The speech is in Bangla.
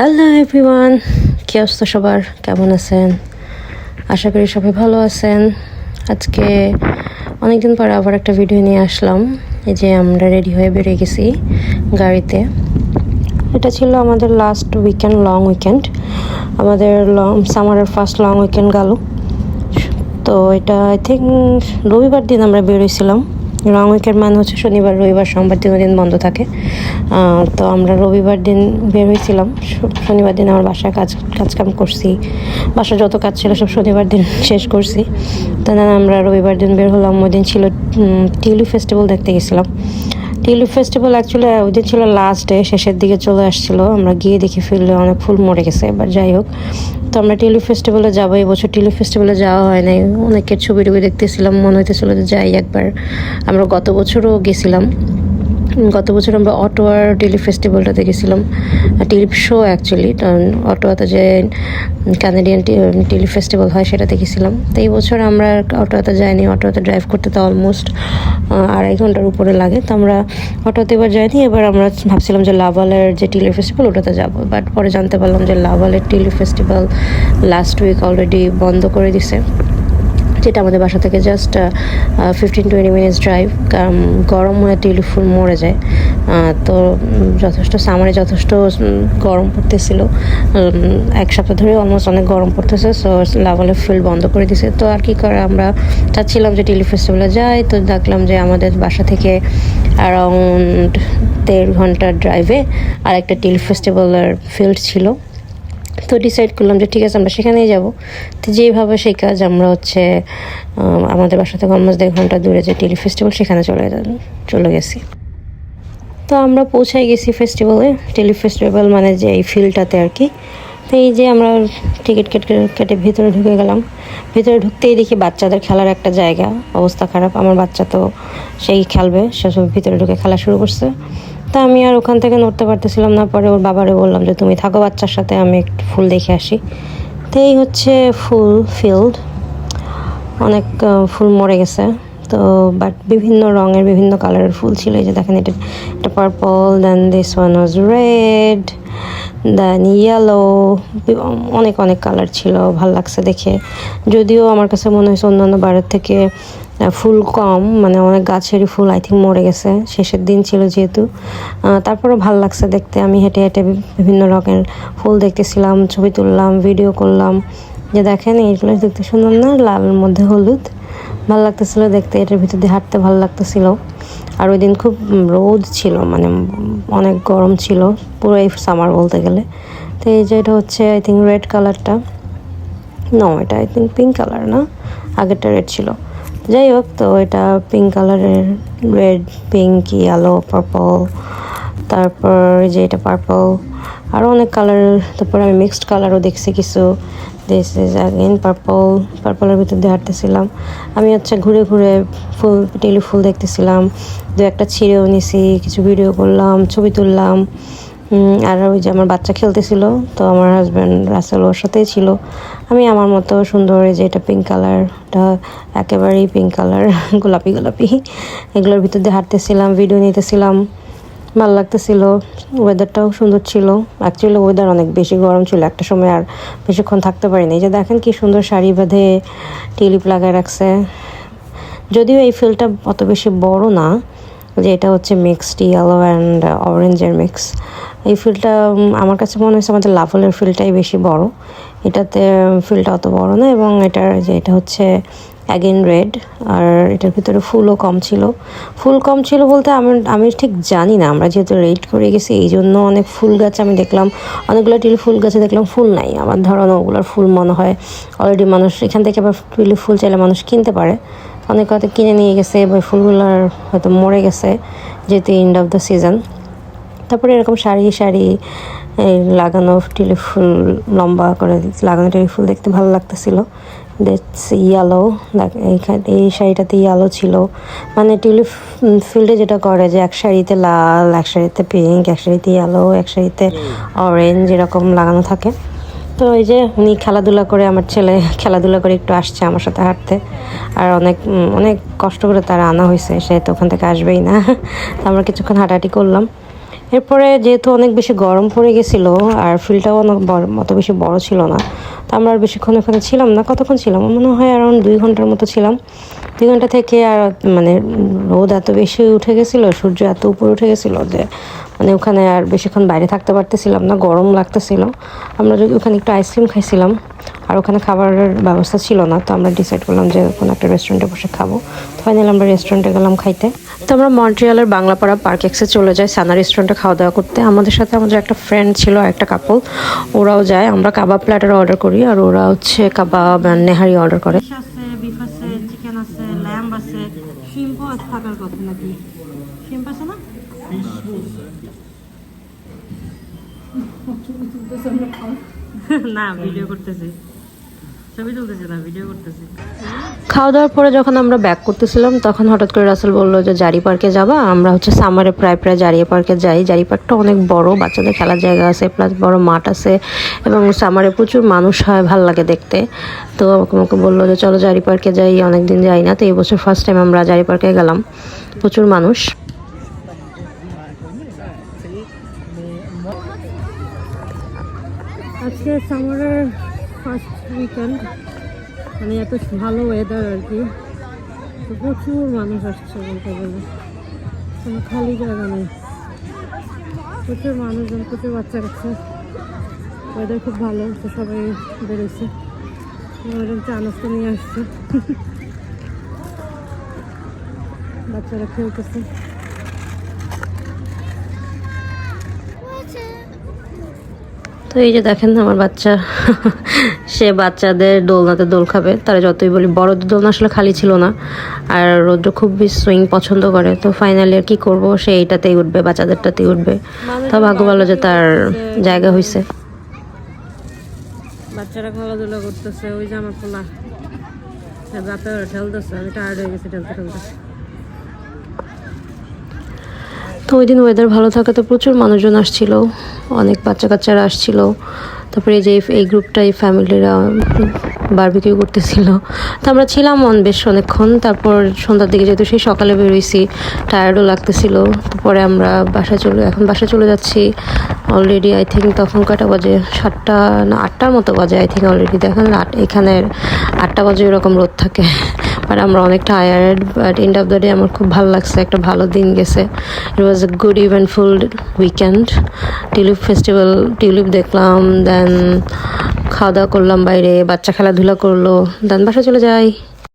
হ্যালো এভরিওয়ান কি অবস্থা সবার? কেমন আছেন? আশা করি সবাই ভালো আছেন। আজকে অনেকদিন পর আবার একটা ভিডিও নিয়ে আসলাম। এই যে আমরা রেডি হয়ে বেরিয়ে গেছি গাড়িতে। এটা ছিল আমাদের লাস্ট উইকেন্ড লং উইকেন্ড আমাদের লং সামারের ফার্স্ট লং উইকেন্ড গেল। তো এটা আই থিঙ্ক রবিবার দিন আমরা বেরোইছিলাম। লং উইকের মানে হচ্ছে শনিবার, রবিবার, সোমবার দিন বন্ধ থাকে। তো আমরা রবিবার দিন বের হয়েছিলাম। শনিবার দিন আমার বাসায় কাজ, কাজকাম করছি। বাসার যত কাজ ছিল সব শনিবার দিন শেষ করছি। তো আমরা রবিবার দিন বের হলাম। ওই দিন ছিল টিউলি ফেস্টিভ্যাল দেখতে গেছিলাম। টিউলিপ ফেস্টিভ্যাল অ্যাকচুয়ালি ওই দিন ছিল লাস্ট ডে শেষের দিকে চলে আসছিল। আমরা গিয়ে দেখি ফিরলে অনেক ফুল মরে গেছে এবার যাই হোক। তো আমরা টিলি ফেস্টিভ্যালে যাব, এই বছর টিলি ফেস্টিভ্যালে যাওয়া হয় নাই। অনেকের ছবি টবি দেখতেছিলাম, মনে হইতেছিল যে যাই একবার। আমরা গত বছরও গেছিলাম। গত বছর আমরা অটোয়ার টিলিপ ফেস্টিভ্যালটাতে গেছিলাম টিলিপ শো অ্যাকচুয়ালি অটোয়াতে যে কানাডিয়ান টিলিপ ফেস্টিভ্যাল হয় সেটাতে গেছিলাম তো এই বছর আমরা অটোয়াতে যাইনি অটোতে ড্রাইভ করতে তো অলমোস্ট আড়াই ঘণ্টার উপরে লাগে। তো আমরা অটোতে এবার যাইনি, এবার আমরা ভাবছিলাম যে লাভালের যে টিলিপ ফেস্টিভ্যাল ওটাতে যাব। বাট পরে জানতে পারলাম যে লাভালের tulip festival last week already বন্ধ করে দিছে। যেটা আমাদের বাসা থেকে just fifteen twenty minutes drive কারণ গরম হয়ে টিউলিপ ফুল মরে যায়। তো যথেষ্ট সামারে যথেষ্ট গরম পড়তেছিল। এক সপ্তাহ ধরে অলমোস্ট অনেক গরম পড়তেছে সো লাভালের ফিল্ড বন্ধ করে দিছে। তো আর কি করে আমরা চাচ্ছিলাম যে টিউলিপ ফেস্টিভ্যালে যাই, তো দেখলাম যে আমাদের বাসা থেকে অ্যারাউন্ড দেড় ঘণ্টার ড্রাইভে আর একটা টিউলিপ ফেস্টিভ্যালের ফিল্ড ছিল। তো ডিসাইড করলাম যে ঠিক আছে, আমরা সেখানেই যাব। তো যেভাবে সেই কাজ আমরা হচ্ছে আমাদের বাসা থেকে অলমোস্ট দেড় ঘণ্টা দূরে যে টেলি ফেস্টিভ্যাল সেখানে চলে চলে গেছি। তো আমরা পৌঁছাই গেছি ফেস্টিভ্যালে টেলি ফেস্টিভ্যাল মানে যে এই ফিল্ডটাতে আর কি। তো এই যে আমরা টিকিট কেটে কেটে ভিতরে ঢুকে গেলাম। ভিতরে ঢুকতেই দেখি বাচ্চাদের খেলার একটা জায়গা, অবস্থা খারাপ। আমার বাচ্চা তো সেই খেলবে সেসব ভিতরে ঢুকে খেলা শুরু করছে। তা আমি আর ওখান থেকে নড়তে পারতেছিলাম না। পরে ওর বাবারে বললাম যে, তুমি থাকো বাচ্চার সাথে, আমি একটু ফুল দেখে আসি। তো এই হচ্ছে ফুল ফিল্ড। অনেক ফুল মরে গেছে। তো, বাট বিভিন্ন রঙের, বিভিন্ন কালারের ফুল ছিল। এই যে দেখেন, এটা এটা purple then this one was red then yellow অনেক অনেক কালার ছিল। ভালো লাগছে দেখে। যদিও আমার কাছে মনে হয়েছে অন্যান্য বারের থেকে ফুল কম মানে অনেক গাছেরই ফুল আই থিঙ্ক মরে গেছে। শেষের দিন ছিল যেহেতু। তারপরেও ভালো লাগছে দেখতে। আমি হেঁটে হেঁটে বিভিন্ন রকমের ফুল দেখতেছিলাম, ছবি তুললাম ভিডিও করলাম। যে দেখেন, এইগুলো দেখতে সুন্দর না? লালের মধ্যে হলুদ। ভালো লাগতেছিল দেখতে, এটার ভিতর দিয়ে হাঁটতে ভালো লাগতেছিল। আর ওই দিন খুব রোদ ছিল মানে অনেক গরম ছিল, পুরো এই সামার বলতে গেলে। তো এই যে এটা হচ্ছে আই থিঙ্ক রেড কালারটা নো এটা আই থিঙ্ক পিঙ্ক কালার না? আগেরটা রেড ছিল। যাই হোক তো এটা পিঙ্ক কালারের রেড পিঙ্ক ইয়েলো পার্পল তারপর যে এটা পার্পল আরও অনেক কালার তারপর আমি মিক্সড কালারও দেখছি কিছু দিস ইজ অ্যাগেন পার্পল পার্পলের ভিতর দিয়ে হাঁটতেছিলাম, আমি হচ্ছে ঘুরে ঘুরে ফুল টেলি ফুল দেখতেছিলাম, দু একটা ছিঁড়েও নিছি, কিছু ভিডিও করলাম, ছবি তুললাম আর ওই যে আমার বাচ্চা খেলতেছিল, তো আমার হাজব্যান্ড রাসেল ওর সাথেই ছিল। আমি আমার মতো সুন্দর, এই যে এটা পিঙ্ক কালারটা একেবারেই পিঙ্ক কালার গোলাপি গোলাপি। এগুলোর ভিতর দিয়ে হাঁটতেছিলাম ভিডিও নিতেছিলাম, ভালো লাগতেছিল। ওয়েদারটাও সুন্দর ছিল। অ্যাকচুয়ালি ওয়েদার অনেক বেশি গরম ছিল একটা সময়, আর বেশিক্ষণ থাকতে পারিনি। যে দেখেন কি সুন্দর শাড়ি বেঁধে টিলিপ লাগায় রাখছে। যদিও এই ফিল্ডটা অত বেশি বড় না যে এটা হচ্ছে মিক্সড ইয়েলো অ্যান্ড অরেঞ্জের মিক্স এই ফিল্ডটা আমার কাছে মনে হচ্ছে আমাদের লাভলের ফিল্ডটাই বেশি বড়। এটাতে ফিল্ডটা অত বড় না এবং এটার যে এটা হচ্ছে অ্যাগেন রেড আর এটার ভিতরে ফুলও কম ছিল। ফুল কম ছিল বলতে আমি আমি ঠিক জানি না, আমরা যেহেতু রেড করে গেছি, এই জন্য অনেক ফুল গাছ আমি দেখলাম, অনেকগুলো টিলি ফুল গাছে দেখলাম ফুল নাই। আমার ধারণা ওগুলোর ফুল মনে হয় অলরেডি মানুষ, এখান থেকে আবার টিলি ফুল চাইলে মানুষ কিনতে পারে। অনেক হয়তো কিনে নিয়ে গেছে এবার ফুলগুলোর হয়তো মরে গেছে যেহেতু এন্ড অফ দ্য সিজন তারপরে এরকম শাড়ি শাড়ি এই লাগানো টিলি ফুল লম্বা করে লাগানো টিলি ফুল দেখতে ভালো লাগতেছিল। দেখস ইয়ালো এইখানে এই শাড়িটাতে ইয়ালো ছিল। মানে টিউলিপ ফিল্ডে যেটা করে যে এক শাড়িতে লাল এক শাড়িতে পিঙ্ক এক শাড়িতে ইয়েলো এক শাড়িতে অরেঞ্জ এরকম লাগানো থাকে। তো এই যে উনি খেলাধুলা করে, আমার ছেলে খেলাধুলা করে একটু আসছে আমার সাথে হাঁটতে। আর অনেক অনেক কষ্ট করে তারা আনা হয়েছে, সে তো ওখান থেকে আসবেই না। তো আমরা কিছুক্ষণ হাঁটাহাঁটি করলাম। এরপরে যেহেতু অনেক বেশি গরম পড়ে গেছিল, আর ফিল্ডটাও অনেক বড়, অত বেশি বড় ছিল না, তো আমরা আর বেশিক্ষণ ওখানে ছিলাম না। কতক্ষণ ছিলাম? মনে হয় অ্যারাউন্ড দুই ঘণ্টার মতো ছিলাম। দুই ঘণ্টা থেকে আর মানে রোদ এত বেশি উঠে গেছিল, সূর্য এত উপরে উঠে গেছিল যে মানে ওখানে আর বেশিক্ষণ বাইরে থাকতে পারতেছিলাম না গরম লাগতেছিল। আমরা যদি ওখানে একটু আইসক্রিম খাইছিলাম আর ওখানে খাবারের ব্যবস্থা ছিল না তো আমরা ডিসাইড করলাম যে কোনো একটা রেস্টুরেন্টে বসে খাব। তো ফাইনালি আমরা রেস্টুরেন্টে গেলাম খাইতে। তো আমরা মন্ট্রিয়ালের বাংলাপাড়া পার্ক এক্সে চলে যাই সানা রেস্টুরেন্টে খাওয়া দাওয়া করতে। আমাদের সাথে আমাদের একটা ফ্রেন্ড ছিল আর একটা কাপল ওরাও যায়। আমরা কাবাব প্ল্যাটার অর্ডার করি আর ওরা হচ্ছে কাবাব নেহারি অর্ডার করে। আছে বিফ আছে চিকেন আছে ল্যাম্ব আছে। শিম্পও আছে থাকার কথা নাকি? শিম্প আছে না? খাওয়া দাওয়ার পরে যখন আমরা ব্যাক করতেছিলাম, তখন হঠাৎ করে রাসেল বলল যে, জারি পার্কে যাবা? আমরা হচ্ছে সামারে প্রায় প্রায় জারি পার্কে যাই। জারি পার্কটা অনেক বড়, বাচ্চাদের খেলার জায়গা আছে প্লাস বড় মাঠ আছে, এবং সামারে প্রচুর মানুষ হয়, ভালো লাগে দেখতে। তো আমাকে আমাকে বলল যে, চলো জারি পার্কে যাই, অনেকদিন যাই না। তো এই বছর ফার্স্ট টাইম আমরা জারি পার্কে গেলাম। প্রচুর মানুষ। আজকে সামারের ফার্স্ট উইকেন্ড মানে এত ভালো ওয়েদার আর কি। তো প্রচুর মানুষ আসছে বলতে গেলে। কোনো খালি জায়গা নেই। প্রচুর মানুষজন, প্রচুর বাচ্চা কাছে ওয়েদার খুব ভালো, তো সবাই বেরোচ্ছে। ওরকম চা নাস্তা নিয়ে আসছে। বাচ্চারা খেলতেছে। এই যে দেখেন আমার বাচ্চা সে বাচ্চাদের দোলনাতে দোল খাবে। তারা যতই বলি বড়দের দোলনা আসলে খালি ছিল না। আর রৌদ্র খুব সুইং পছন্দ করে। তো ফাইনালি আর কি করব? সে এইটাতেই উঠবে বাচ্চাদেরটাতেই উঠবে। তা ভাগ্য ভালো যে তার জায়গা হয়েছে বাচ্চারা খেলাধুলা করতেছে ওই যে আমার পোলা। বাপে ঠেলতেছে আমি টায়ার্ড হয়ে গেছি ঠেলতে ঠেলতে। তো ওই দিন ওয়েদার ভালো থাকাতে প্রচুর মানুষজন আসছিল। অনেক বাচ্চা কাচ্চারা আসছিল। তারপরে এই যে এই- গ্রুপটা, এই ফ্যামিলিরা বারবিকিউ করতেছিল। তো আমরা ছিলাম অন বেশ অনেকক্ষণ, তারপর সন্ধ্যার দিকে যেহেতু সেই সকালে বেরোইছি টায়ার্ডও লাগতেছিল। তারপরে আমরা বাসায় চলে এখন বাসায় চলে যাচ্ছি। অলরেডি আই থিঙ্ক তখন কয়টা বাজে? সাতটা না, আটটার মতো বাজে আই থিঙ্ক অলরেডি দেখেন এখানে আটটা বাজে এরকম রোদ থাকে। বাট আমরা অনেক tired but end of the day আমার খুব ভালো লাগছে। একটা ভালো দিন গেছে। It was a good eventful weekend tulip festival tulip দেখলাম দেন খাওয়া দাওয়া করলাম বাইরে বাচ্চা খেলাধুলা করল দেন বাসা চলে যাই।